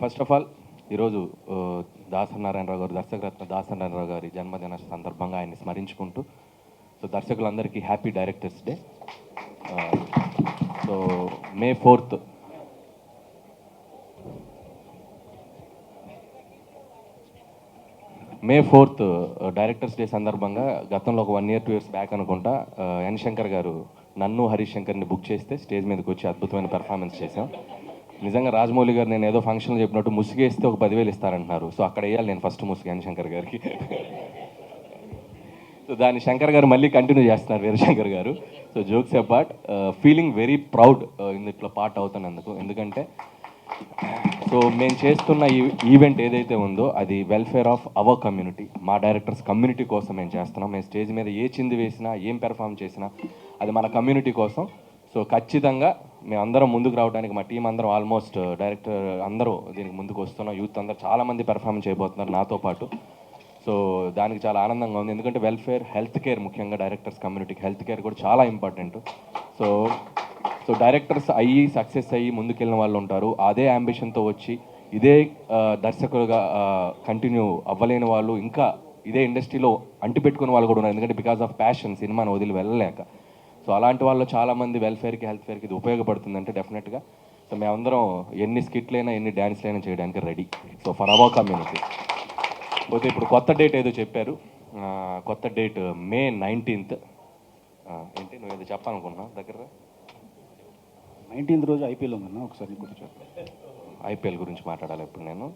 First of all ఈరోజు దాసనారాయణరావు గారు దర్శకరత్న దాసనారాయణరావు గారి జన్మదిన సందర్భంగా ఆయన్ని స్మరించుకుంటూ so దర్శకులందరికీ happy directors day so May fourth May fourth directors day సందర్భంగా గతంలో ఒక one year two years back అనుకుంటా ఎన్ శంకర్ గారు నన్ను హరీష్ శంకర్ని బుక్ చేస్తే స్టేజ్ మీదకి వచ్చి అద్భుతమైన పెర్ఫార్మెన్స్ చేశాం. నిజంగా రాజమౌళి గారు నేను ఏదో ఫంక్షన్లో చెప్పినట్టు ముసుగేస్తే ఒక పదివేలు ఇస్తారంటున్నారు. సో అక్కడ వేయాలి నేను ఫస్ట్ ముసుగాను శంకర్ గారికి. సో దాన్ని శంకర్ గారు మళ్ళీ కంటిన్యూ చేస్తున్నారు వీరశంకర్ గారు. So jokes apart feeling very proud ఇట్లా పార్ట్ అవుతున్నందుకు. ఎందుకంటే సో మేము చేస్తున్న ఈ ఈవెంట్ ఏదైతే ఉందో అది వెల్ఫేర్ ఆఫ్ అవర్ కమ్యూనిటీ మా డైరెక్టర్స్ కమ్యూనిటీ కోసం మేము చేస్తున్నాం. మేము స్టేజ్ మీద ఏ చింది వేసినా ఏం పెర్ఫామ్ చేసినా అది మన కమ్యూనిటీ కోసం. సో ఖచ్చితంగా మేము అందరం ముందుకు రావడానికి మా టీం అందరం ఆల్మోస్ట్ డైరెక్టర్ uh, అందరూ దీనికి ముందుకు వస్తున్నాం. యూత్ అందరూ చాలామంది పెర్ఫార్మెన్స్ చేయబోతున్నారు నాతో పాటు. సో దానికి చాలా ఆనందంగా ఉంది. ఎందుకంటే వెల్ఫేర్ హెల్త్ కేర్ ముఖ్యంగా డైరెక్టర్స్ కమ్యూనిటీకి హెల్త్ కేర్ కూడా చాలా ఇంపార్టెంట్ సో సో డైరెక్టర్స్ అయ్యి సక్సెస్ అయ్యి ముందుకెళ్ళిన వాళ్ళు ఉంటారు. అదే అంబిషన్తో వచ్చి ఇదే uh, దర్శకులుగా uh, కంటిన్యూ అవ్వలేని వాళ్ళు ఇంకా ఇదే ఇండస్ట్రీలో అంటిపెట్టుకున్న వాళ్ళు కూడా ఉన్నారు. ఎందుకంటే బికాస్ ఆఫ్ ప్యాషన్ సినిమాను వదిలి వెళ్ళలేక. సో అలాంటి వాళ్ళు చాలామంది వెల్ఫేర్కి హెల్త్ కేర్కి ఇది ఉపయోగపడుతుందంటే డెఫినెట్గా సో మేమందరం ఎన్ని స్కిట్లైనా ఎన్ని డ్యాన్స్లైనా చేయడానికి ready so for our community పోతే ఇప్పుడు కొత్త డేట్ ఏదో చెప్పారు. కొత్త డేట్ మే నైన్టీన్త్ ఏంటి? నువ్వు ఏదో చెప్పాలనుకున్నా దగ్గర నైన్టీన్త్ రోజు ఐపీఎల్ ఉందన్న? ఒకసారి ఐపీఎల్ గురించి మాట్లాడాలి ఇప్పుడు నేను?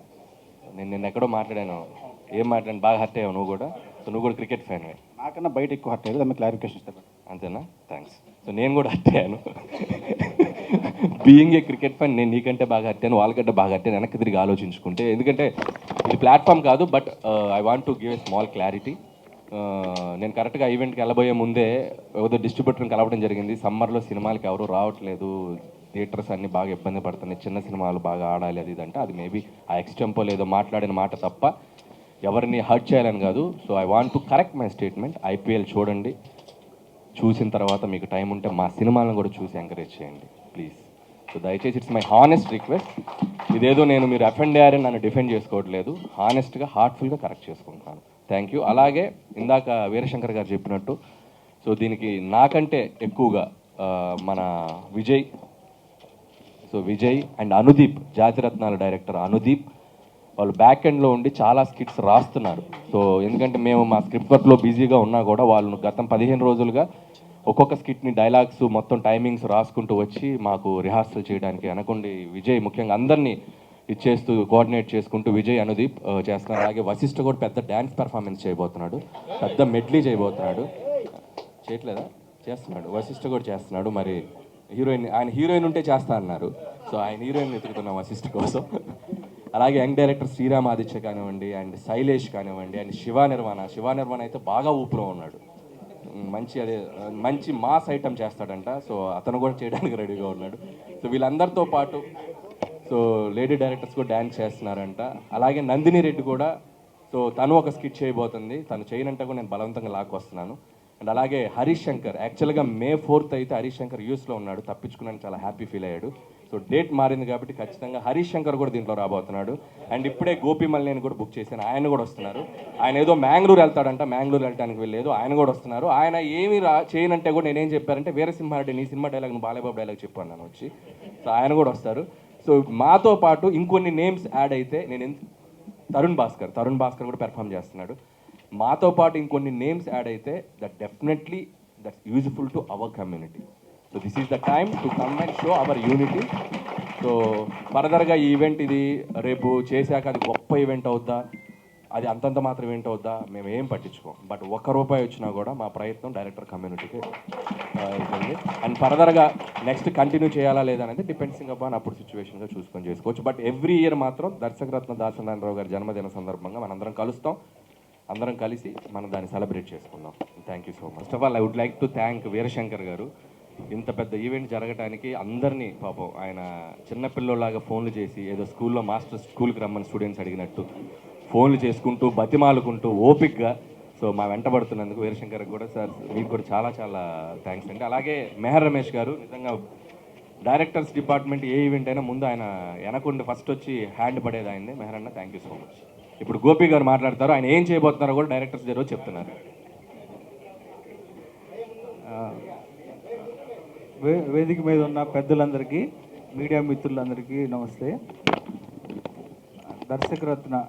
నేను నిన్న ఎక్కడో మాట్లాడాను. ఏం మాట్లాడాను? బాగా హర్ట్ అయ్యావు నువ్వు కూడా. సో నువ్వు కూడా క్రికెట్ ఫ్యాన్ నాకన్నా బయట ఎక్కువ హర్ట్ అయ్యేది దాన్ని క్లారిఫికేషన్ ఇస్తాను. అంతేనా? థ్యాంక్స్ సో నేను కూడా అట్టాను. బీయింగ్ ఏ క్రికెట్ ఫ్యాన్ నేను నీకంటే బాగా హట్టాను వాళ్ళకంటే బాగా అట్టాను వెనక్కి తిరిగి ఆలోచించుకుంటే. ఎందుకంటే ఇది ప్లాట్ఫామ్ కాదు but I want to give a small clarity నేను కరెక్ట్గా ఈవెంట్కి వెళ్ళబోయే ముందే ఏదో డిస్ట్రిబ్యూటర్ని కలవడం జరిగింది. సమ్మర్లో సినిమాలకి ఎవరు రావట్లేదు. థియేటర్స్ అన్ని బాగా ఇబ్బంది పడుతున్నాయి. చిన్న సినిమాలు బాగా ఆడాలి అది ఇది అంటే అది మేబీ ఆ ఎక్స్టెంపో లేదో మాట్లాడిన మాట తప్ప ఎవరిని హర్ట్ చేయాలని కాదు. So I want to correct my statement IPL చూడండి. చూసిన తర్వాత మీకు టైం ఉంటే మా సినిమాలను కూడా చూసి ఎంకరేజ్ చేయండి. ప్లీజ్ సో దయచేసి ఇట్స్ మై హానెస్ట్ రిక్వెస్ట్. ఇదేదో నేను మీరు అఫెండ్ అయ్యారని నన్ను డిఫెండ్ చేసుకోవట్లేదు. హానెస్ట్గా హార్ట్ఫుల్గా కరెక్ట్ చేసుకుంటున్నాను థ్యాంక్ యూ అలాగే ఇందాక వీరశంకర్ గారు చెప్పినట్టు సో దీనికి నాకంటే ఎక్కువగా మన విజయ్ సో విజయ్ అండ్ అనుదీప్ జాతిరత్నాల డైరెక్టర్ అనుదీప్ వాళ్ళు బ్యాక్ ఎండ్లో ఉండి చాలా స్కిట్స్ రాస్తున్నారు. సో ఎందుకంటే మేము మా స్క్రిప్ట్ వర్క్లో బిజీగా ఉన్నా కూడా వాళ్ళు గతం పదిహేను రోజులుగా ఒక్కొక్క స్కిట్ని డైలాగ్స్ మొత్తం టైమింగ్స్ రాసుకుంటూ వచ్చి మాకు రిహార్సల్ చేయడానికి అనుకోండి విజయ్ ముఖ్యంగా అందరినీ ఇచ్చేస్తూ కోఆర్డినేట్ చేసుకుంటూ విజయ్ అనుదీప్ చేస్తున్నారు. అలాగే వశిష్ఠ కూడా పెద్ద డ్యాన్స్ పెర్ఫార్మెన్స్ చేయబోతున్నాడు. పెద్ద మెడ్లీ చేయబోతున్నాడు. చేయట్లేదా? చేస్తున్నాడు. వశిష్ఠ కూడా చేస్తున్నాడు. మరి హీరోయిన్ ఆయన హీరోయిన్ ఉంటే చేస్తా అన్నారు. సో ఆయన హీరోయిన్ వెతుకుతున్నాం వశిష్ఠ కోసం. అలాగే యంగ్ డైరెక్టర్ శ్రీరామ్ ఆదిత్య కానివ్వండి అండ్ శైలేష్ కానివ్వండి అండ్ శివ నిర్మాణ శివ నిర్మాణ అయితే బాగా ఊపులో ఉన్నాడు. మంచి అదే మంచి మాస్ ఐటమ్ చేస్తాడంట. సో అతను కూడా చేయడానికి రెడీగా ఉన్నాడు. సో వీళ్ళందరితో పాటు సో లేడీ డైరెక్టర్స్ కూడా డ్యాన్స్ చేస్తున్నారంట. అలాగే నందిని రెడ్డి కూడా సో తను ఒక స్కిట్ చేయబోతుంది. తను చేయనంట కూడా నేను బలవంతంగా లాక్కొస్తున్నాను. అండ్ అలాగే హరీష్ శంకర్ యాక్చువల్గా మే ఫోర్త్ అయితే హరీష్ శంకర్ యూస్లో ఉన్నాడు. తప్పించుకున్నాను చాలా హ్యాపీ ఫీల్ అయ్యాడు. సో డేట్ మారింది కాబట్టి ఖచ్చితంగా హరీష్ శంకర్ కూడా దీంట్లో రాబోతున్నాడు. అండ్ ఇప్పుడే గోపి మల్లేని కూడా బుక్ చేశాను. ఆయన కూడా వస్తున్నారు. ఆయన ఏదో మ్యాంగ్లూరు వెళ్తాడంట. మ్యాంగ్లూరు వెళ్ళడానికి వెళ్ళలేదు ఆయన కూడా వస్తున్నారు. ఆయన ఏమి రా చేయనంటే కూడా నేనేం చెప్పారంటే వీరసింహారెడ్డి నీ సినిమా డైలాగ్ బాలేబాబు డైలాగ్ చెప్పాను నేను వచ్చి. సో ఆయన కూడా వస్తారు. సో మాతో పాటు ఇంకొన్ని నేమ్స్ యాడ్ అయితే నేను తరుణ్ భాస్కర్. తరుణ్ భాస్కర్ కూడా పెర్ఫామ్ చేస్తున్నాడు. మాతో పాటు ఇంకొన్ని నేమ్స్ యాడ్ అయితే that definitely that's useful to our community so this is the time to come and show our unity so ఫర్దర్గా ఈ ఈవెంట్ ఇది రేపు చేశాక అది గొప్ప ఈవెంట్ అవుద్దా? అది అంతంత మాత్రం ఈవెంట్ అవుద్దా? మేము ఏం పట్టించుకోం. బట్ ఒక్క రూపాయి వచ్చినా కూడా మా ప్రయత్నం డైరెక్టర్ కమ్యూనిటీకి ఉంటుంది అండ్ ఫర్దర్గా నెక్స్ట్ కంటిన్యూ చేయాలా లేదా అనేది డిపెండ్సింగ్ అపాన్ అప్పుడు సిచ్యువేషన్గా చూసుకొని చేసుకోవచ్చు. బట్ ఎవ్రీ ఇయర్ మాత్రం దర్శకరత్న దాసనారాయణరావు గారి జన్మదిన సందర్భంగా మనందరం కలుస్తాం. అందరం కలిసి మనం దాన్ని సెలబ్రేట్ చేసుకుందాం. Thank you so much first of all I would like to thank Veerashankar గారు. ఇంత పెద్ద ఈవెంట్ జరగడానికి అందరినీ పాపం ఆయన చిన్నపిల్లలాగా ఫోన్లు చేసి ఏదో స్కూల్లో మాస్టర్ స్కూల్కి రమ్మని స్టూడెంట్స్ అడిగినట్టు ఫోన్లు చేసుకుంటూ బతిమాలుకుంటూ ఓపిక్గా సో మా వెంటబడుతున్నందుకు వీరశంకర్ కూడా సార్ మీకు కూడా చాలా చాలా థ్యాంక్స్ అండి. అలాగే మెహర్ రమేష్ గారు నిజంగా డైరెక్టర్స్ డిపార్ట్మెంట్ ఏ ఈవెంట్ అయినా ముందు ఆయన వెనకుండి ఫస్ట్ వచ్చి హ్యాండ్ పడేది ఆయన్ని. మెహరన్న థ్యాంక్ యూ సో మచ్ ఇప్పుడు గోపి గారు మాట్లాడతారు ఆయన ఏం చేయబోతున్నారో కూడా డైరెక్టర్స్ దగ్గర చెప్తున్నారు. వేదిక మీద ఉన్న పెద్దలందరికీ మీడియా మిత్రులందరికీ నమస్తే. దర్శకరత్న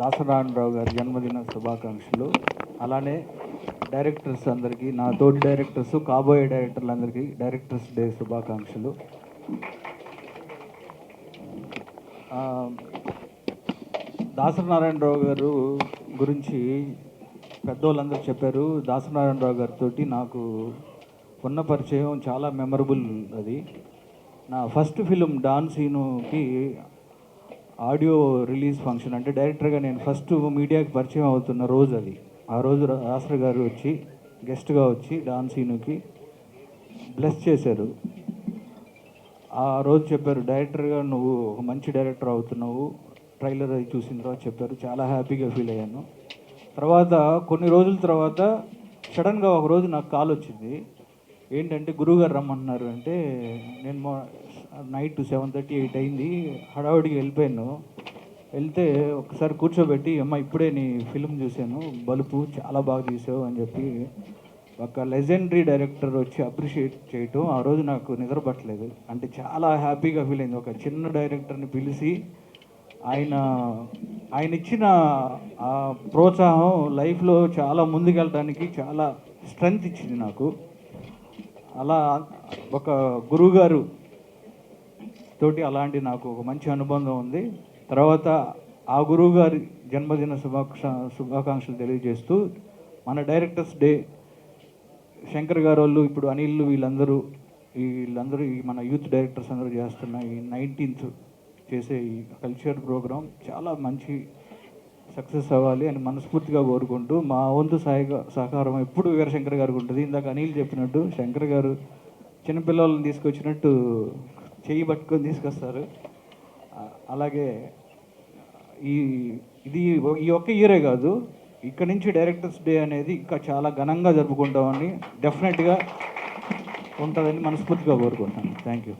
దాసనారాయణరావు గారి జన్మదిన శుభాకాంక్షలు. అలానే డైరెక్టర్స్ అందరికీ నా తోటి డైరెక్టర్స్ కాబోయే డైరెక్టర్లందరికీ డైరెక్టర్స్ డే శుభాకాంక్షలు. దాసనారాయణరావు గారు గురించి పెద్దోళ్ళందరూ చెప్పారు. దాసనారాయణరావు గారితో నాకు కొన్న పరిచయం చాలా మెమరబుల్ అది. నా ఫస్ట్ ఫిలిం డాన్ సీనుకి ఆడియో రిలీజ్ ఫంక్షన్ అంటే డైరెక్టర్గా నేను ఫస్ట్ మీడియాకి పరిచయం అవుతున్న రోజు అది. ఆ రోజు రాష్ట్ర గారు వచ్చి గెస్ట్గా వచ్చి డాన్ సీనుకి బ్లెస్ చేశారు. ఆ రోజు చెప్పారు డైరెక్టర్గా నువ్వు ఒక మంచి డైరెక్టర్ అవుతున్నావు. ట్రైలర్ అది చూసిన తర్వాత చెప్పారు. చాలా హ్యాపీగా ఫీల్ అయ్యాను. తర్వాత కొన్ని రోజుల తర్వాత సడన్గా ఒక రోజు నాకు కాల్ వచ్చింది. ఏంటంటే గురువుగారు రమ్మన్నారు అంటే నేను మా- నైట్ సెవెన్ థర్టీ ఎయిట్ అయింది హడావుడికి వెళ్ళిపోయాను. వెళ్తే ఒకసారి కూర్చోబెట్టి అమ్మ ఇప్పుడే నీ ఫిలిం చూశాను బలుపు చాలా బాగా తీసావు అని చెప్పి ఒక లెజెండరీ డైరెక్టర్ వచ్చి అప్రిషియేట్ చేయటం ఆ రోజు నాకు నిద్రపట్టలేదు. అంటే చాలా హ్యాపీగా ఫీల్ అయింది. ఒక చిన్న డైరెక్టర్ని పిలిచి ఆయన ఆయన ఇచ్చిన ఆ ప్రోత్సాహం లైఫ్లో చాలా ముందుకెళ్ళడానికి చాలా స్ట్రెంగ్త్ ఇచ్చింది నాకు. అలా ఒక గురువుగారు తోటి అలాంటి నాకు ఒక మంచి అనుబంధం ఉంది. తర్వాత ఆ గురువు గారి జన్మదిన శుభాక్ష శుభాకాంక్షలు తెలియజేస్తూ మన డైరెక్టర్స్ డే శంకర్ గారు వాళ్ళు ఇప్పుడు అనిల్ వీళ్ళందరూ వీళ్ళందరూ ఈ మన యూత్ డైరెక్టర్స్ అందరూ చేస్తున్న ఈ నైన్టీన్త్ చేసే ఈ కల్చర్ ప్రోగ్రాం చాలా మంచి సక్సెస్ అవ్వాలి అని మనస్ఫూర్తిగా కోరుకుంటూ మా వంతు సహాయ సహకారం ఎప్పుడు వీరశంకర్ గారికి ఉంటుంది. ఇందాక అనిల్ చెప్పినట్టు శంకర్ గారు చిన్నపిల్లలను తీసుకొచ్చినట్టు చెయ్యి పట్టుకొని తీసుకొస్తారు. అలాగే ఈ ఇది ఈ ఒక్క ఇయరే కాదు ఇక్కడ నుంచి డైరెక్టర్స్ డే అనేది ఇంకా చాలా ఘనంగా జరుపుకుంటామని డెఫినెట్గా ఉంటుందని మనస్ఫూర్తిగా కోరుకుంటాను థ్యాంక్ యూ.